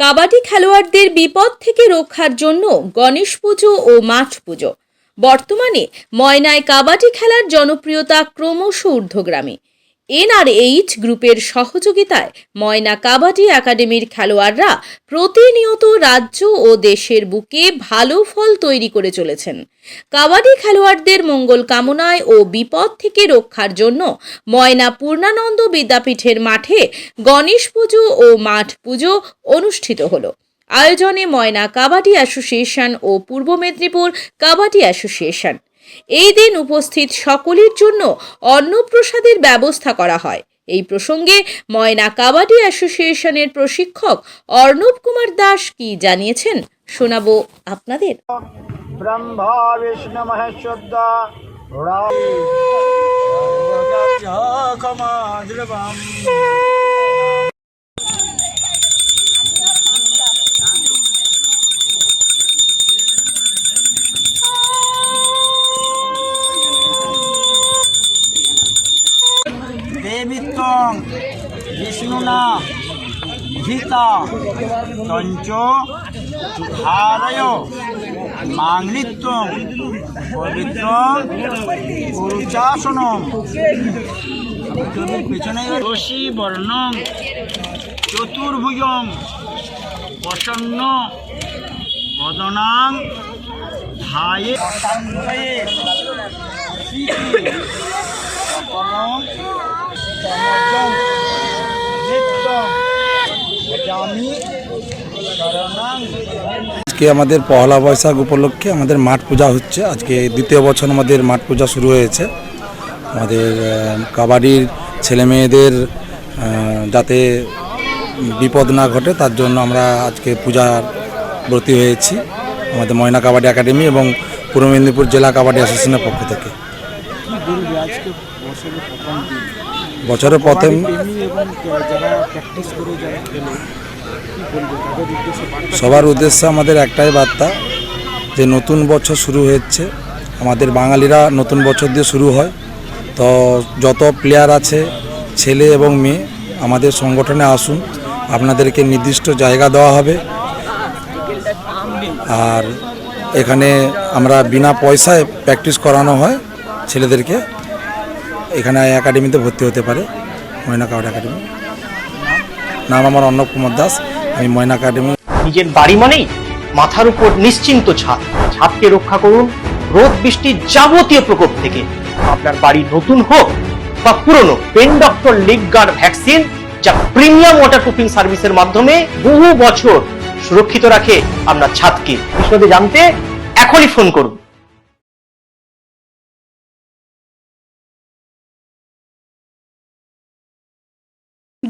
কাবাডি খেলোয়াড়দের বিপদ থেকে রক্ষার জন্য গণেশ পুজো ও মাঠ পুজো। বর্তমানে ময়নায় কাবাডি খেলার জনপ্রিয়তা ক্রমশ ঊর্ধ্বগ্রামে এনআরএইচ গ্রুপের সহযোগিতায় ময়না কাবাডি একাডেমির খেলোয়াড়রা প্রতিনিয়ত রাজ্য ও দেশের বুকে ভালো ফল তৈরি করে চলেছেন। কাবাডি খেলোয়াড়দের মঙ্গল কামনায় ও বিপদ থেকে রক্ষার জন্য ময়না পূর্ণানন্দ বিদ্যাপীঠের মাঠে গণেশ পুজো ও মাঠ পুজো অনুষ্ঠিত হলো। আয়োজনে ময়না কাবাডি অ্যাসোসিয়েশন ও পূর্ব মেদিনীপুর কাবাডি অ্যাসোসিয়েশন। এই দিন উপস্থিত সকলের জন্য অন্নপ্রসাদের ব্যবস্থা করা হয়। এই প্রসঙ্গে ময়না কাবাডি অ্যাসোসিয়েশনের প্রশিক্ষক অর্ণব কুমার দাস কি জানিয়েছেন শোনাবো আপনাদের। ব্রহ্মা বিষ্ণু দেবিত্বং বিষ্ণুনা গীতা তঞ্চ। ধারয় মাংলিত্বং পবিত্র। গুরুচাসনম পেছনে রশি বর্ণং। চতুর্ভুজং। প্রসন্ন। বদনাং। ধায়ে। কান্তায়ে আজকে আমাদের পহলা বৈশাখ উপলক্ষে আমাদের মাঠ পূজা হচ্ছে। আজকে দ্বিতীয় বছর আমাদের মাঠ পূজা শুরু হয়েছে। আমাদের কাবাডির ছেলে মেয়েদের যাতে বিপদ না ঘটে, তার জন্য আমরা আজকে পূজার ব্রতী হয়েছি আমাদের ময়না কাবাডি একাডেমি এবং পূর্ব মেদিনীপুর জেলা কাবাডি অ্যাসোসিয়েশনের পক্ষ থেকে। বছরের প্রথম সবার উদ্দেশ্যে আমাদের একটাই বার্তা যে নতুন বছর শুরু হচ্ছে আমাদের বাঙালিরা নতুন বছর দিয়ে শুরু হয়। তো যত প্লেয়ার আছে ছেলে এবং মেয়ে আমাদের সংগঠনে আসুন আপনাদেরকে নির্দিষ্ট জায়গা দেওয়া হবে। আর এখানে আমরা বিনা পয়সায় প্র্যাকটিস করানো হয় ছেলেদেরকে। এখানে একাডেমিতে ভর্তি হতে পারে, ময়না কাবাড একাডেমি। নাম আমার অর্ণব কুমার দাস, আমি ময়না একাডেমি। নিজের বাড়ি মানেই মাথার উপর নিশ্চিন্ত ছাদ। ছাদকে রক্ষা করুন রোদ বৃষ্টির যাবতীয় প্রকোপ থেকে। আপনার বাড়ি নতুন হোক বা পুরনো, pen doctor leak guard vaccine যা প্রিমিয়াম ওয়াটারপ্রুফিং সার্ভিসের মাধ্যমে বহু বছর সুরক্ষিত রাখে আপনার ছাদকে। বিশদে জানতে এখনই ফোন করুন।